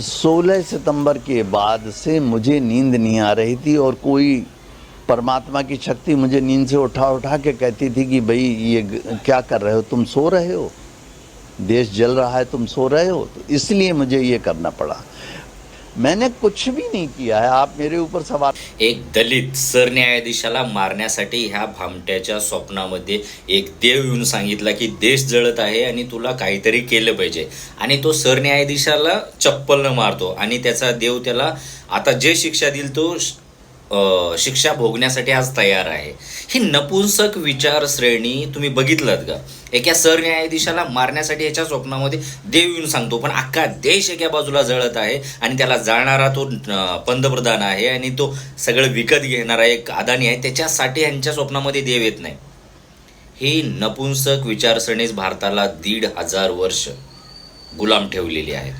16 सितंबर के बाद से मुझे नींद नहीं आ रही थी और कोई परमात्मा की शक्ति मुझे नींद से उठा उठा के कहती थी कि भाई ये क्या कर रहे हो? तुम सो रहे हो? देश जल रहा है, तुम सो रहे हो? तो इसलिए मुझे ये करना पड़ा। मैंने कुछ भी नहीं किया है। आप मेरे ऊपर सवाल एक दलित सरन्यायाधीशाला मारण्यासाठी ह्या भामट्याच्या स्वप्नामध्ये एक देव येऊन सांगितला की देश जळत आहे आणि तुला काहीतरी केलं पाहिजे. आणि तो सरन्यायाधीशाला चप्पलनं मारतो. आणि त्याचा देव त्याला आता जे शिक्षा देईल तो शिक्षा भोगण्यासाठी आज तयार आहे. ही नपुंसक विचारश्रेणी तुम्ही बघितलात का एका सरन्यायाधीशाला मारण्यासाठी याच्या स्वप्नामध्ये देव येऊन सांगतो पण अख्खा देश एका बाजूला जळत आहे आणि त्याला जाळणारा तो पंतप्रधान आहे आणि तो सगळं विकत घेणारा एक अदानी आहे. त्याच्यासाठी यांच्या स्वप्नामध्ये देव येत नाही. ही नपुंसक विचारसरणीच भारताला दीड हजार वर्ष गुलाम ठेवलेली आहे.